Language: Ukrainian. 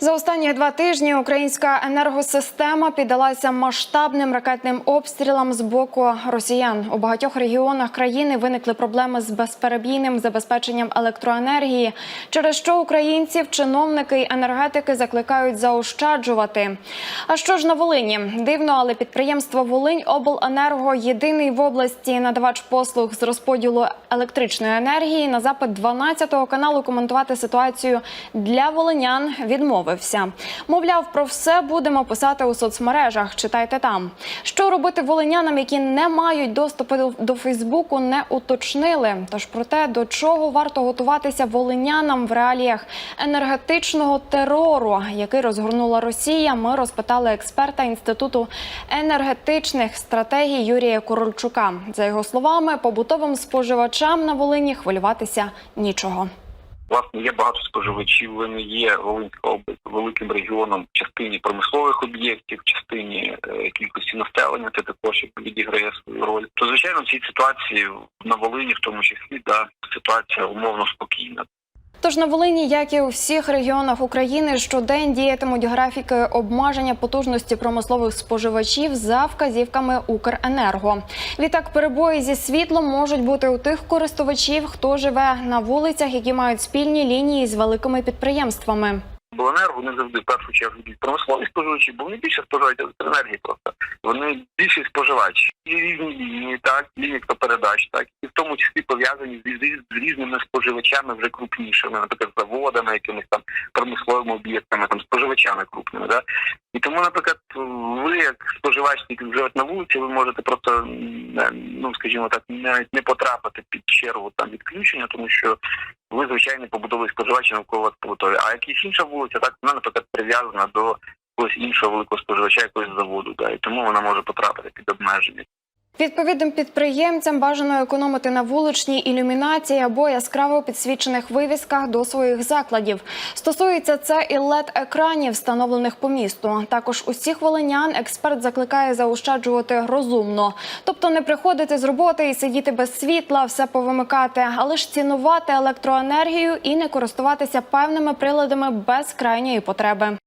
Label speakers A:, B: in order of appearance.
A: За останні два тижні українська енергосистема піддалася масштабним ракетним обстрілам з боку росіян. У багатьох регіонах країни виникли проблеми з безперебійним забезпеченням електроенергії, через що українців, чиновники й енергетики закликають заощаджувати. А що ж на Волині? Дивно, але підприємство Волинь Обленерго єдиний в області надавач послуг з розподілу електричної енергії на запит 12 каналу коментувати ситуацію для волинян відмовився. Мовляв, про все будемо писати у соцмережах. Читайте там. Що робити волинянам, які не мають доступу до- до Фейсбуку, не уточнили. Тож про те, до чого варто готуватися волинянам в реаліях енергетичного терору, який розгорнула Росія, ми розпитали експерта інституту енергетичних стратегій Юрія Корольчука. За його словами, побутовим споживачам на Волині хвилюватися нічого.
B: Власне, є багато споживачів. Вони є Волинська область великим регіоном частині промислових об'єктів, частині е, кількості населення. Це також відіграє свою роль. То звичайно, в цій ситуації на Волині, в тому числі, да ситуація умовно спокійна.
A: Tож на Волині, як і у всіх регіонах України, щодень діятимуть графіки обмеження потужності промислових споживачів за вказівками Укренерго. Відтак, перебої зі світлом можуть бути у тих користувачів, хто живе на вулицях, які мають спільні лінії з великими підприємствами.
B: Обленерго вони завжди в першу чергу промислові споживачі, бо вони більше споживають електроенергії просто. Вони більший споживач. І різні лінії, так, лінії електропередач, так, і в тому числі пов'язані з, з різними споживачами вже крупнішими, наприклад, заводами, якимись там промисловими об'єктами, там споживачами крупними. Да? І тому, наприклад, ви як споживач, який живете на вулиці, ви можете просто ну скажімо так, навіть не потрапити під чергу там відключення, тому що ви звичайний побудовий споживач навколо побутові. А якась інша вулиця, так вона, наприклад, прив'язана до якогось іншого великого споживача, якогось заводу, да, і тому вона може потрапити під обмеження.
A: Відповідним підприємцям бажано економити на вуличній ілюмінації або яскраво підсвічених вивісках до своїх закладів. Стосується це і led екранів, встановлених по місту. Також усіх волинян експерт закликає заощаджувати розумно, тобто не приходити з роботи і сидіти без світла, все повимикати, але ж цінувати електроенергію і не користуватися певними приладами без крайньої потреби.